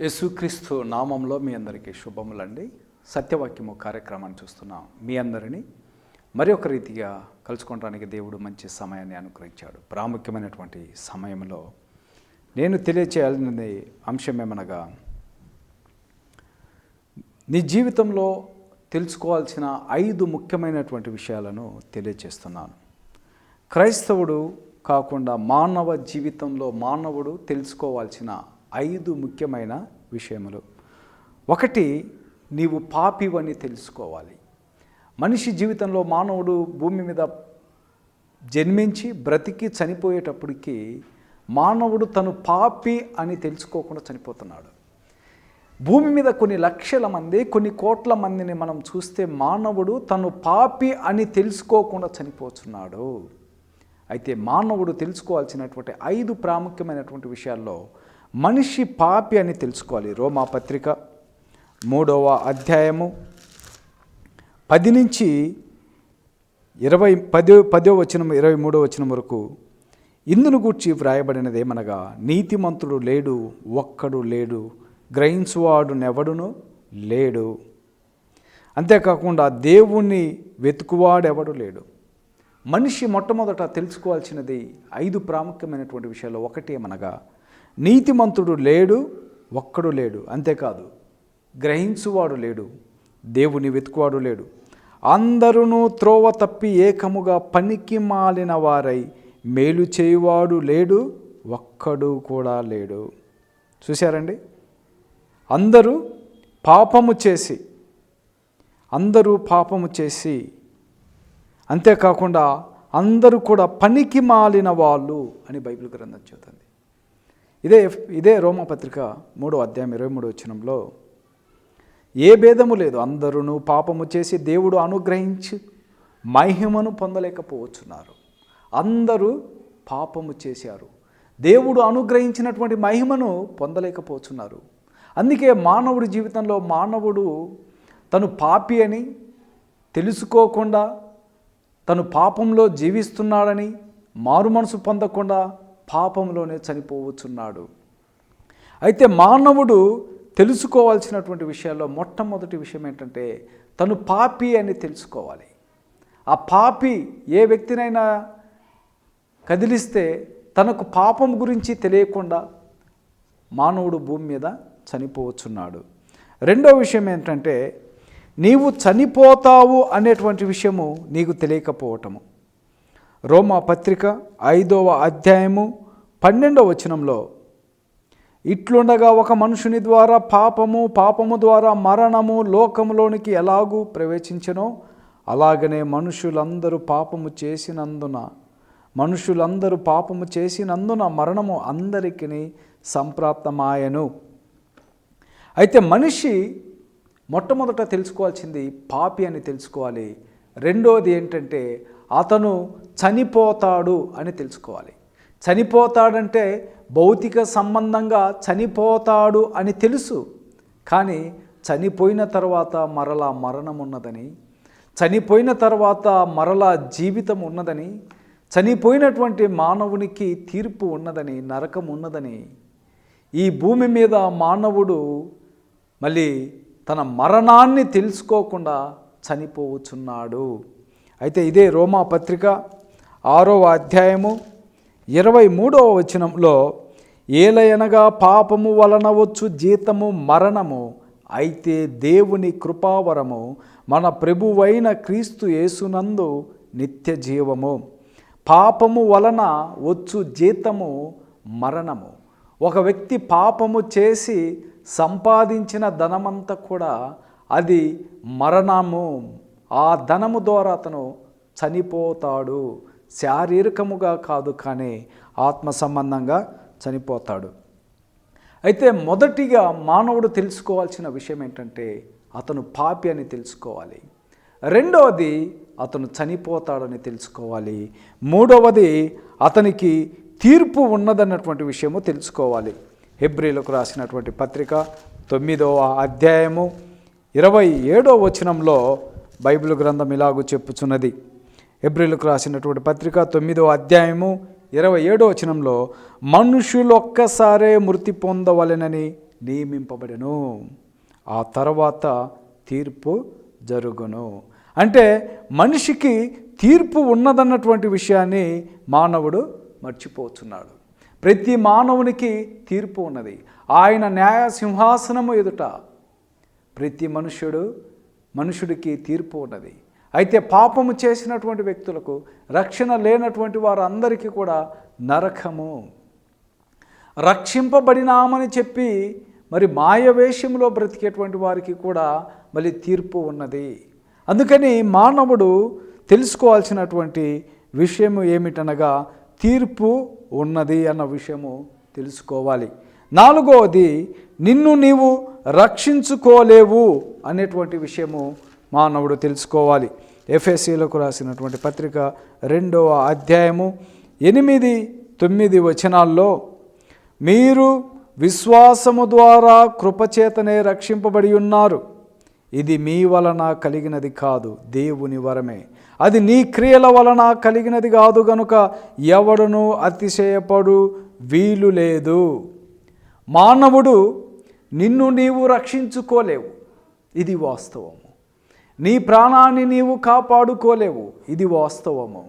యేసుక్రీస్తు నామంలో మీ అందరికీ శుభములండి. సత్యవాక్యము కార్యక్రమాన్ని చూస్తున్నాం మీ అందరినీ. మరి ఒక రీతిగా కలుసుకోవడానికి దేవుడు మంచి సమయాన్ని అనుగ్రహించాడు. ప్రాముఖ్యమైనటువంటి సమయంలో నేను తెలియచేయాలనే అంశం ఏమనగా నీ జీవితంలో తెలుసుకోవాల్సిన ఐదు ముఖ్యమైనటువంటి విషయాలను తెలియచేస్తున్నాను. క్రైస్తవుడు కాకుండా మానవ జీవితంలో మానవుడు తెలుసుకోవాల్సిన ఐదు ముఖ్యమైన విషయములు. ఒకటి నీవు పాపివని తెలుసుకోవాలి. మనిషి జీవితంలో మానవుడు భూమి మీద జన్మించి బ్రతికి చనిపోయేటప్పటికి మానవుడు తను పాపి అని తెలుసుకోకుండా చనిపోతున్నాడు. భూమి మీద కొన్ని లక్షల మంది కొన్ని కోట్ల మందిని మనం చూస్తే మానవుడు తను పాపి అని తెలుసుకోకుండా చనిపోతున్నాడు. అయితే మానవుడు తెలుసుకోవాల్సినటువంటి ఐదు ప్రాముఖ్యమైనటువంటి విషయాల్లో మనిషి పాపి అని తెలుసుకోవాలి. రోమా పత్రిక మూడవ అధ్యాయము పది నుంచి ఇరవై పదో పదో వచనం ఇరవై మూడో వచనం వరకు ఇందును గూర్చి వ్రాయబడినది ఏమనగా నీతిమంతుడు లేడు ఒక్కడు లేడు గ్రహించువాడు నెవడును లేడు. అంతేకాకుండా దేవుణ్ణి వెతుకువాడెవడు లేడు. మనిషి మొట్టమొదట తెలుసుకోవాల్సినది ఐదు ప్రాముఖ్యమైనటువంటి విషయాల్లో ఒకటి ఏమనగా నీతిమంతుడు లేడు ఒక్కడు లేడు. అంతేకాదు గ్రహించువాడు లేడు దేవుని వెతుకువాడు లేడు. అందరూ త్రోవ తప్పి ఏకముగా పనికి మాలిన వారై మేలు చేయువాడు లేడు ఒక్కడు కూడా లేడు. చూశారండి? అందరూ పాపము చేసి అందరూ పాపము చేసి అంతేకాకుండా అందరూ కూడా పనికి మాలిన వాళ్ళు అని బైబిల్ గ్రంథం చెబుతుంది. ఇదే ఇదే రోమపత్రిక మూడో అధ్యాయం ఇరవై మూడు వచ్చినంలో ఏ భేదము లేదు అందరూ పాపము చేసి దేవుడు అనుగ్రహించి మహిమను పొందలేకపోవచ్చున్నారు. అందరూ పాపము చేశారు. దేవుడు అనుగ్రహించినటువంటి మహిమను పొందలేకపోతున్నారు అందుకే మానవుడి జీవితంలో మానవుడు తను పాపి అని తెలుసుకోకుండా తను పాపంలో జీవిస్తున్నాడని మారు మనసు పొందకుండా పాపంలోనే చనిపోవచ్చున్నాడు. అయితే మానవుడు తెలుసుకోవాల్సినటువంటి విషయాల్లో మొట్టమొదటి విషయం ఏంటంటే తను పాపి అని తెలుసుకోవాలి. ఆ పాపి ఏ వ్యక్తినైనా కదిలిస్తే తనకు పాపం గురించి తెలియకుండా మానవుడు భూమి మీద చనిపోవచ్చున్నాడు. రెండో విషయం ఏంటంటే నీవు చనిపోతావు అనేటువంటి విషయము నీకు తెలియకపోవటము. రోమా పత్రిక ఐదవ అధ్యాయము పన్నెండవ వచనంలో ఇట్లుండగా ఒక మనుషుని ద్వారా పాపము పాపము ద్వారా మరణము లోకములోనికి ఎలాగూ ప్రవేశించనో అలాగనే మనుషులందరూ పాపము చేసినందున మనుషులందరూ పాపము చేసినందున మరణము అందరికీ సంప్రాప్తమాయను. అయితే మనిషి మొట్టమొదట తెలుసుకోవాల్సింది పాపి అని తెలుసుకోవాలి. రెండవది ఏంటంటే అతను చనిపోతాడు అని తెలుసుకోవాలి. చనిపోతాడంటే భౌతిక సంబంధంగా చనిపోతాడు అని తెలుసు. కానీ చనిపోయిన తర్వాత మరలా మరణం ఉన్నదని చనిపోయిన తర్వాత మరలా జీవితం ఉన్నదని చనిపోయినటువంటి మానవునికి తీర్పు ఉన్నదని నరకం ఉన్నదని ఈ భూమి మీద మానవుడు మళ్ళీ తన మరణాన్ని తెలుసుకోకుండా చనిపోవచ్చున్నాడు. అయితే ఇదే రోమా పత్రిక ఆరవ అధ్యాయము ఇరవై మూడవ వచనంలో ఏలయనగా పాపము వలన వచ్చు జీతము మరణము అయితే దేవుని కృపావరము మన ప్రభువైన క్రీస్తు యేసునందు నిత్య జీవము. పాపము వలన వచ్చు జీతము మరణము. ఒక వ్యక్తి పాపము చేసి సంపాదించిన ధనమంతా కూడా అది మరణము. ఆ ధనము ద్వారా అతను చనిపోతాడు. శారీరకముగా కాదు కానీ ఆత్మ సంబంధంగా చనిపోతాడు. అయితే మొదటిగా మానవుడు తెలుసుకోవాల్సిన విషయం ఏంటంటే అతను పాపి అని తెలుసుకోవాలి. రెండవది అతను చనిపోతాడని తెలుసుకోవాలి. మూడవది అతనికి తీర్పు ఉన్నదన్నటువంటి విషయము తెలుసుకోవాలి. హెబ్రిలకు రాసినటువంటి పత్రిక తొమ్మిదవ అధ్యాయము ఇరవై ఏడో వచనంలో బైబిల్ గ్రంథం ఇలాగూ చెప్పుచున్నది. ఎబ్రిల్కు రాసినటువంటి పత్రిక తొమ్మిదో అధ్యాయము ఇరవై ఏడో వచనంలో మనుషులు ఒక్కసారే మృతి పొందవలెనని నియమింపబడెను. ఆ తర్వాత తీర్పు జరుగును. అంటే మనిషికి తీర్పు ఉన్నదన్నటువంటి విషయాన్ని మానవుడు మర్చిపోతున్నాడు. ప్రతి మానవునికి తీర్పు ఉన్నది. ఆయన న్యాయ సింహాసనము ఎదుట ప్రతి మనుష్యుడు మనుషుడికి తీర్పు ఉన్నది. అయితే పాపము చేసినటువంటి వ్యక్తులకు రక్షణ లేనటువంటి వారందరికీ కూడా నరకము. రక్షింపబడినామని చెప్పి మరి మాయవేషంలో బ్రతికేటువంటి వారికి కూడా మళ్ళీ తీర్పు ఉన్నది. అందుకని మానవుడు తెలుసుకోవాల్సినటువంటి విషయము ఏమిటనగా తీర్పు ఉన్నది అన్న విషయము తెలుసుకోవాలి. నాలుగవది నిన్ను నీవు రక్షించుకోలేవు అనేటువంటి విషయము మానవుడు తెలుసుకోవాలి. ఎఫ్ఎస్సీలకు రాసినటువంటి పత్రిక రెండవ అధ్యాయము ఎనిమిది తొమ్మిది వచనాల్లో మీరు విశ్వాసము ద్వారా కృపచేతనే రక్షింపబడి ఉన్నారు. ఇది మీ వలన కలిగినది కాదు దేవుని వరమే. అది నీ క్రియల వలన కలిగినది కాదు గనుక ఎవడును అతిశయపడు వీలు లేదు. మానవుడు నిన్ను నీవు రక్షించుకోలేవు. ఇది వాస్తవము. నీ ప్రాణాన్ని నీవు కాపాడుకోలేవు. ఇది వాస్తవము.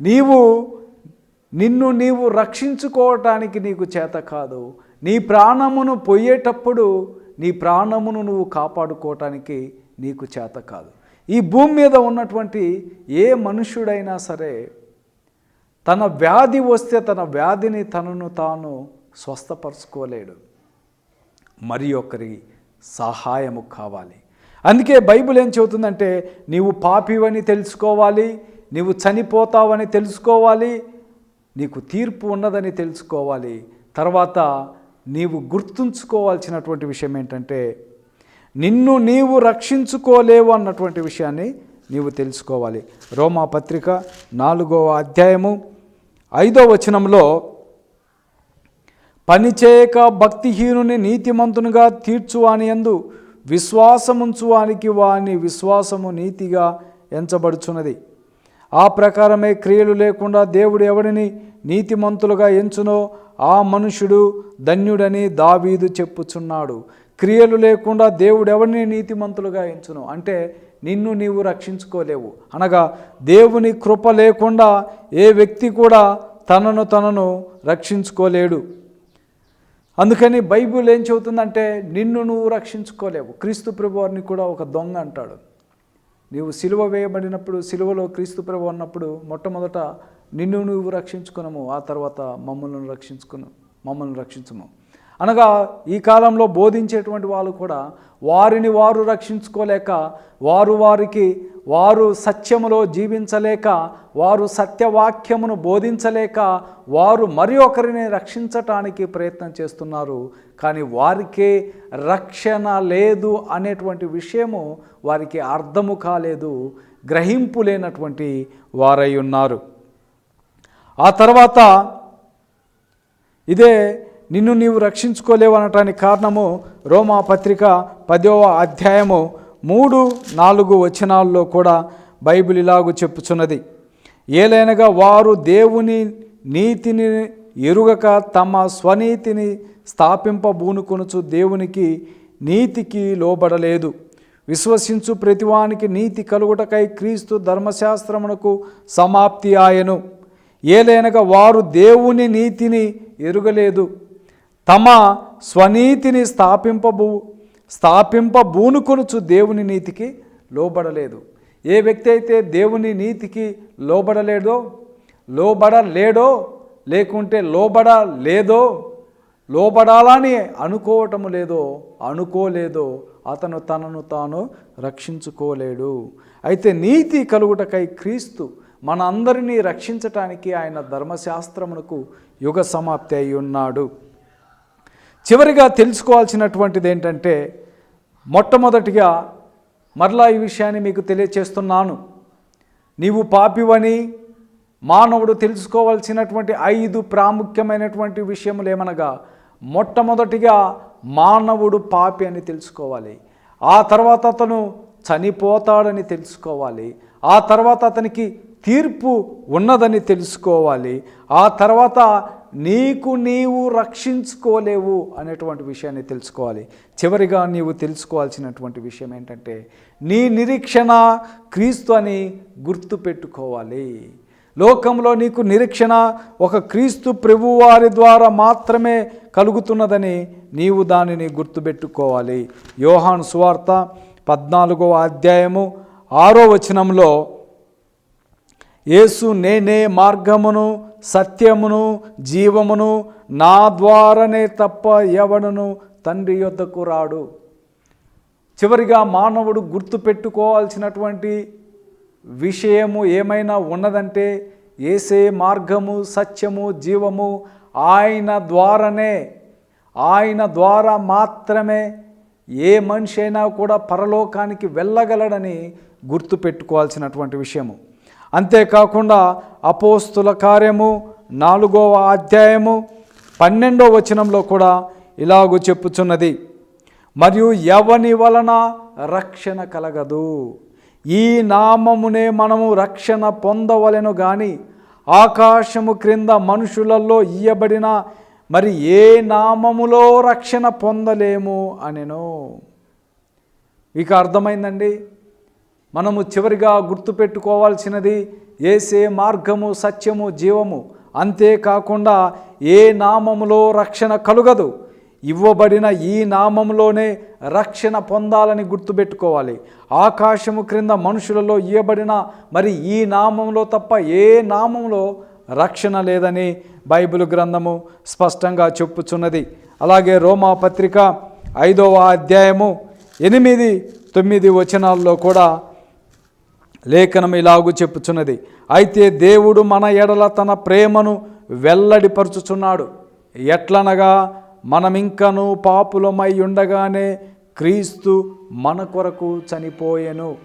నీవు నిన్ను నీవు రక్షించుకోవటానికి నీకు చేత కాదు. నీ ప్రాణమును పోయేటప్పుడు నీ ప్రాణమును నువ్వు కాపాడుకోవటానికి నీకు చేత కాదు. ఈ భూమి మీద ఉన్నటువంటి ఏ మనుష్యుడైనా సరే తన వ్యాధి వస్తే తన వ్యాధిని తనను తాను స్వస్థపరచుకోలేడు. మరి ఒకరి సహాయము కావాలి. అందుకే బైబిల్ ఏం చెబుతుందంటే నీవు పాపివని తెలుసుకోవాలి నీవు చనిపోతావని తెలుసుకోవాలి నీకు తీర్పు ఉన్నదని తెలుసుకోవాలి. తర్వాత నీవు గుర్తుంచుకోవాల్సినటువంటి విషయం ఏంటంటే నిన్ను నీవు రక్షించుకోలేవు అన్నటువంటి విషయాన్ని నీవు తెలుసుకోవాలి. రోమా పత్రిక నాలుగవ అధ్యాయము ఐదో వచనంలో పనిచేయక భక్తిహీనుని నీతిమంతునిగా అని ఎందు విశ్వాసముంచువానికి వాని విశ్వాసము నీతిగా ఎంచబడుచున్నది. ఆ ప్రకారమే క్రియలు లేకుండా దేవుడు ఎవడిని నీతిమంతులుగా ఎంచునో ఆ మనుషుడు ధన్యుడని దావీదు చెప్పుచున్నాడు. క్రియలు లేకుండా దేవుడు ఎవరిని నీతిమంతులుగా ఎంచును? అంటే నిన్ను నీవు రక్షించుకోలేవు. అనగా దేవుని కృప లేకుండా ఏ వ్యక్తి కూడా తనను తనను రక్షించుకోలేడు. అందుకని బైబిల్ ఏం చెబుతుందంటే నిన్ను నువ్వు రక్షించుకోలేవు. క్రీస్తు ప్రభువారిని కూడా ఒక దొంగ అంటాడు. నీవు సిలువ వేయబడినప్పుడు సిలువలో క్రీస్తు ప్రభు ఉన్నప్పుడు మొట్టమొదట నిన్ను నువ్వు రక్షించుకునము ఆ తర్వాత మమ్మల్ని రక్షించుకును మమ్మల్ని రక్షించము. అనగా ఈ కాలంలో బోధించేటువంటి వాళ్ళు కూడా వారిని వారు రక్షించుకోలేక వారు వారికి వారు సత్యములో జీవించలేక వారు సత్యవాక్యమును బోధించలేక వారు మరి ఒకరిని రక్షించటానికి ప్రయత్నం చేస్తున్నారు. కానీ వారికే రక్షణ లేదు అనేటువంటి విషయము వారికి అర్థము కాలేదు. గ్రహింపు లేనటువంటి వారై ఉన్నారు. ఆ తర్వాత ఇదే నిన్ను నీవు రక్షించుకోలేవు అనటానికి కారణము రోమా పత్రిక పదవ అధ్యాయము మూడు నాలుగు వచనాల్లో కూడా బైబిల్ ఇలాగు చెప్పుచున్నది. ఏలైనగా వారు దేవుని నీతిని ఎరుగక తమ స్వనీతిని స్థాపింపబూనుకొనుచు దేవునికి నీతికి లోబడలేదు. విశ్వసించు ప్రతివానికి నీతి కలుగుటకై క్రీస్తు ధర్మశాస్త్రమునకు సమాప్తి ఆయను. ఏలైనగా వారు దేవుని నీతిని ఎరుగలేదు. తమ స్వనీతిని స్థాపింపబూ స్థాపింపబూనుకొనుచు దేవుని నీతికి లోబడలేదు. ఏ వ్యక్తి అయితే దేవుని నీతికి లోబడలేదో లోబడలేడో లేకుంటే లోబడలేదో లోబడాలని అనుకోవటము లేదో అనుకోలేదో అతను తనను తాను రక్షించుకోలేడు. అయితే నీతి కలుగుటకై క్రీస్తు మనందరినీ రక్షించటానికి ఆయన ధర్మశాస్త్రమునకు యుగ సమాప్తి అయి ఉన్నాడు. చివరిగా తెలుసుకోవాల్సినటువంటిది ఏంటంటే మొట్టమొదటిగా మరలా ఈ విషయాన్ని మీకు తెలియచేస్తున్నాను. నీవు పాపివని మానవుడు తెలుసుకోవాల్సినటువంటి ఐదు ప్రాముఖ్యమైనటువంటి విషయములు ఏమనగా మొట్టమొదటిగా మానవుడు పాపి అని తెలుసుకోవాలి. ఆ తర్వాత అతను చనిపోతాడని తెలుసుకోవాలి. ఆ తర్వాత అతనికి తీర్పు ఉన్నదని తెలుసుకోవాలి. ఆ తర్వాత నీకు నీవు రక్షించుకోలేవు అనేటువంటి విషయాన్ని తెలుసుకోవాలి. చివరిగా నీవు తెలుసుకోవాల్సినటువంటి విషయం ఏంటంటే నీ నిరీక్షణ క్రీస్తు అని గుర్తుపెట్టుకోవాలి. లోకంలో నీకు నిరీక్షణ ఒక క్రీస్తు ప్రభువారి ద్వారా మాత్రమే కలుగుతున్నదని నీవు దానిని గుర్తుపెట్టుకోవాలి. యోహాను సువార్త పద్నాలుగో అధ్యాయము ఆరో వచనంలో యేసు నేనే మార్గమును సత్యమును జీవమును నా ద్వారానే తప్ప ఎవడును తండ్రి యొద్దకు రాడు. చివరిగా మానవుడు గుర్తుపెట్టుకోవాల్సినటువంటి విషయము ఏమైనా ఉన్నదంటే ఏసే మార్గము సత్యము జీవము ఆయన ద్వారానే ఆయన ద్వారా మాత్రమే ఏ మనిషి అయినా కూడా పరలోకానికి వెళ్ళగలడని గుర్తుపెట్టుకోవాల్సినటువంటి విషయము. అంతేకాకుండా అపోస్తుల కార్యము నాలుగవ అధ్యాయము పన్నెండవ వచనంలో కూడా ఇలాగూ చెప్పుచున్నది. మరియు ఎవని వలన రక్షణ కలగదు? ఈ నామమునే మనము రక్షణ పొందవలెను గాని ఆకాశము క్రింద మనుషులలో ఇయ్యబడిన మరి ఏ నామములో రక్షణ పొందలేము అనెను. మీకు అర్థమైందండి? మనము చివరిగా గుర్తుపెట్టుకోవాల్సినది ఏసే మార్గము సత్యము జీవము. అంతేకాకుండా ఏ నామములో రక్షణ కలుగదు ఇవ్వబడిన ఈ నామంలోనే రక్షణ పొందాలని గుర్తుపెట్టుకోవాలి. ఆకాశము క్రింద మనుషులలో ఇవ్వబడిన మరి ఈ నామంలో తప్ప ఏ నామంలో రక్షణ లేదని బైబిల్ గ్రంథము స్పష్టంగా చెప్పుచున్నది. అలాగే రోమా పత్రిక ఐదవ అధ్యాయము ఎనిమిది తొమ్మిది వచనాల్లో కూడా లేఖనం ఇలాగు చెప్పుచున్నది. అయితే దేవుడు మన ఎడల తన ప్రేమను వెల్లడిపరుచుచున్నాడు. ఎట్లనగా మనమింకను పాపులమై ఉండగానే క్రీస్తు మన కొరకు చనిపోయెను.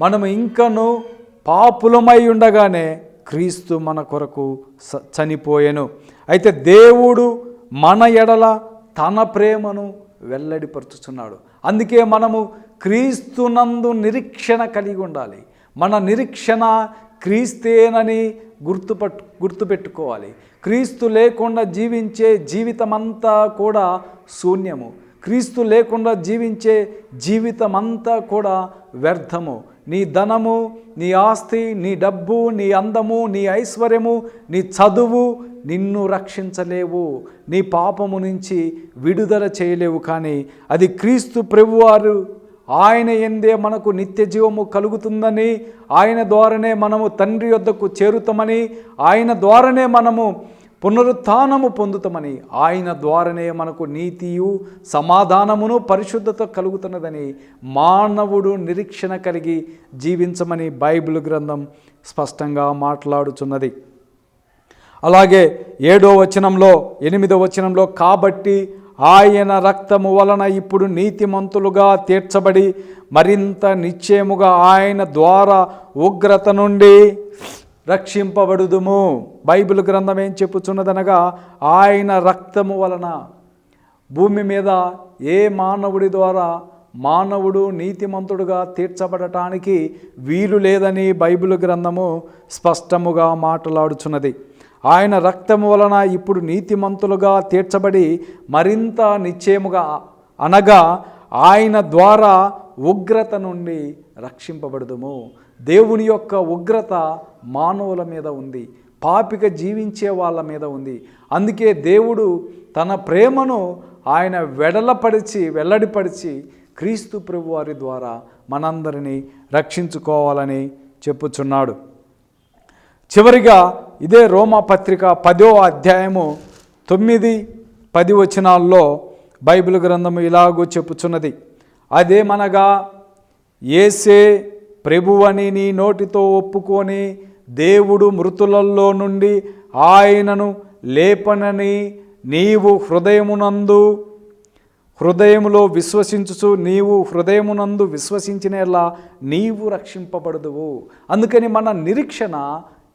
మనము ఇంకను పాపులమై ఉండగానే క్రీస్తు మన కొరకు స- చనిపోయెను. అయితే దేవుడు మన ఎడల తన ప్రేమను వెల్లడిపరుచుచున్నాడు. అందుకే మనము క్రీస్తునందు నిరీక్షణ కలిగి ఉండాలి. మన నిరీక్షణ క్రీస్తేనని గుర్తుపట్టు గుర్తుపెట్టుకోవాలి. క్రీస్తు లేకుండా జీవించే జీవితమంతా కూడా శూన్యము. క్రీస్తు లేకుండా జీవించే జీవితమంతా కూడా వ్యర్థము. నీ ధనము నీ ఆస్తి నీ డబ్బు నీ అందము నీ ఐశ్వర్యము నీ చదువు నిన్ను రక్షించలేవు. నీ పాపము నుంచి విడుదల చేయలేవు కానీ అది క్రీస్తు ప్రభువారు ఆయన ఎందే మనకు నిత్య జీవము కలుగుతుందని ఆయన ద్వారానే మనము తండ్రి యొద్దకు చేరుతామని ఆయన ద్వారానే మనము పునరుత్నము పొందుతామని ఆయన ద్వారానే మనకు నీతియు సమాధానమును పరిశుద్ధత కలుగుతున్నదని మానవుడు నిరీక్షణ కలిగి జీవించమని బైబిల్ గ్రంథం స్పష్టంగా మాట్లాడుచున్నది. అలాగే ఏడో వచనంలో ఎనిమిదో వచనంలో కాబట్టి ఆయన రక్తము వలన ఇప్పుడు నీతిమంతులుగా తీర్చబడి మరింత నిశ్చయముగా ఆయన ద్వారా ఉగ్రత నుండి రక్షింపబడుదుము. బైబిల్ గ్రంథం ఏం చెప్పుచున్నదనగా ఆయన రక్తము వలన భూమి మీద ఏ మానవుడి ద్వారా మానవుడు నీతిమంతుడుగా తీర్చబడటానికి వీలు లేదని బైబిల్ గ్రంథము స్పష్టముగా మాట్లాడుచున్నది. ఆయన రక్తము వలన ఇప్పుడు నీతిమంతులుగా తీర్చబడి మరింత నిశ్చయముగా అనగా ఆయన ద్వారా ఉగ్రత నుండి రక్షింపబడదుము. దేవుని యొక్క ఉగ్రత మానవుల మీద ఉంది. పాపిక జీవించే వాళ్ళ మీద ఉంది. అందుకే దేవుడు తన ప్రేమను ఆయన వెడలపడిచి వెల్లడిపడిచి క్రీస్తు ప్రభువారి ద్వారా మనందరినీ రక్షించుకోవాలని చెప్పుచున్నాడు. చివరిగా ఇదే రోమా పత్రిక పదో అధ్యాయము తొమ్మిది పది వచనాల్లో బైబిల్ గ్రంథము ఇలాగూ చెప్పుచున్నది. అదేమనగా ఏసే ప్రభువని నీ నోటితో ఒప్పుకొని దేవుడు మృతులలో నుండి ఆయనను లేపనని నీవు హృదయమునందు హృదయములో విశ్వసించుచు నీవు హృదయమునందు విశ్వసించినలా నీవు రక్షింపబడదువు. అందుకని మన నిరీక్షణ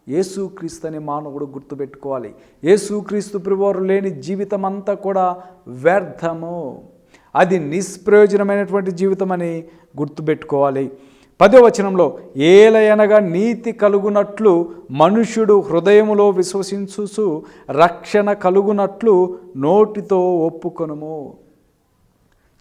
యేసుక్రీస్తుని మానవుడు గుర్తుపెట్టుకోవాలి. యేసుక్రీస్తు ప్రభువారు లేని జీవితం అంతా కూడా వ్యర్థము. అది నిష్ప్రయోజనమైనటువంటి జీవితం అని గుర్తుపెట్టుకోవాలి. పదో వచనంలో ఏలయనగా నీతి కలుగునట్లు మనుష్యుడు హృదయములో విశ్వసించుసు రక్షణ కలుగునట్లు నోటితో ఒప్పుకొనుము.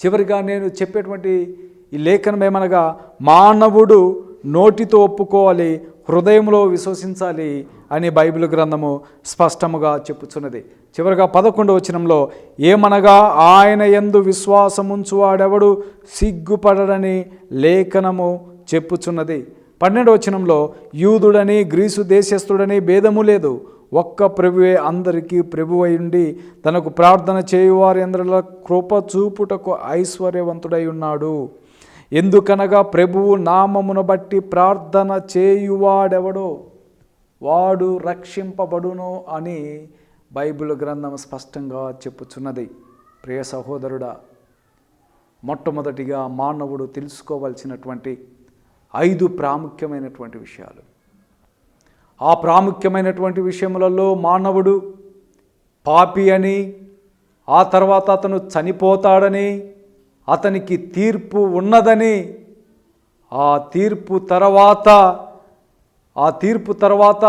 చివరిగా నేను చెప్పేటువంటి ఈ లేఖనం ఏమనగా మానవుడు నోటితో ఒప్పుకోవాలి హృదయంలో విశ్వసించాలి అని బైబిల్ గ్రంథము స్పష్టముగా చెప్పుచున్నది. చివరిగా పదకొండు వచనంలో ఏమనగా ఆయన ఎందు విశ్వాసముంచువాడెవడు సిగ్గుపడడని లేఖనము చెప్పుచున్నది. పన్నెండు వచనంలో యూదుడని గ్రీసు దేశస్థుడని భేదము లేదు. ఒక్క ప్రభువే అందరికీ ప్రభువై ఉండి తనకు ప్రార్థన చేయువారి అందరిలో కృప చూపుటకు ఐశ్వర్యవంతుడై ఉన్నాడు. ఎందుకనగా ప్రభువు నామమును బట్టి ప్రార్థన చేయువాడెవడో వాడు రక్షింపబడును అని బైబిల్ గ్రంథం స్పష్టంగా చెప్పుచున్నది. ప్రియ సహోదరుడా మొట్టమొదటిగా మానవుడు తెలుసుకోవలసినటువంటి ఐదు ప్రాముఖ్యమైనటువంటి విషయాలు. ఆ ప్రాముఖ్యమైనటువంటి విషయములలో మానవుడు పాపి అని ఆ తర్వాత అతను చనిపోతాడని అతనికి తీర్పు ఉన్నదని ఆ తీర్పు తర్వాత ఆ తీర్పు తర్వాత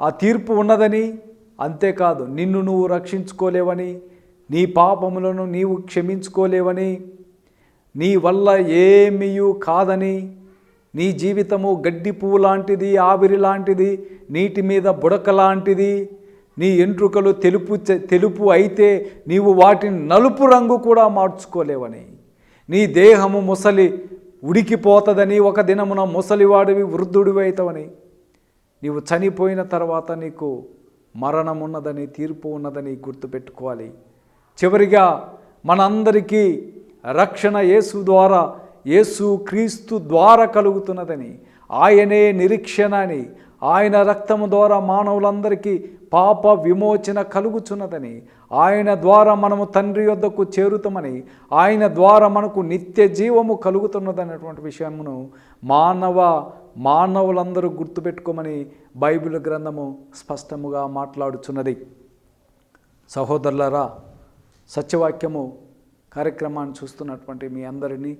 ఆ తీర్పు ఉన్నదని అంతేకాదు నిన్ను నువ్వు రక్షించుకోలేవని నీ పాపములను నీవు క్షమించుకోలేవని నీ వల్ల ఏమీయూ కాదని నీ జీవితము గడ్డి పువ్వు లాంటిది ఆవిరి లాంటిది నీటి మీద బుడక లాంటిది నీ ఎంట్రుకలు తెలుపు తెలుపు అయితే నీవు వాటిని నలుపు రంగు కూడా మార్చుకోలేవని. నీ దేహము ముసలి ఉడికిపోతుందని ఒక దినమున ముసలివాడివి వృద్ధుడివి అవుతావని నీవు చనిపోయిన తర్వాత నీకు మరణం ఉన్నదని తీర్పు ఉన్నదని గుర్తుపెట్టుకోవాలి. చివరిగా మనందరికీ రక్షణ యేసు ద్వారా యేసు క్రీస్తు ద్వారా కలుగుతున్నదని. ఆయనే నిరీక్షణ అని. ఆయన రక్తము ద్వారా మానవులందరికీ పాప విమోచన కలుగుచున్నదని ఆయన ద్వారా మనము తండ్రి యొద్దకు చేరుతామని ఆయన ద్వారా మనకు నిత్య జీవము కలుగుతున్నదనేటువంటి విషయమును మానవ మానవులందరూ గుర్తుపెట్టుకోమని బైబిల్ గ్రంథము స్పష్టముగా మాట్లాడుచున్నది. సహోదరులరా సత్యవాక్యము కార్యక్రమాన్ని చూస్తున్నటువంటి మీ అందరినీ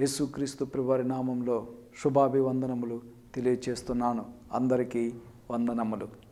యేసుక్రీస్తు ప్రభువారి నామంలో శుభాభివందనములు తెలియచేస్తున్నాను. అందరికీ వందనములు.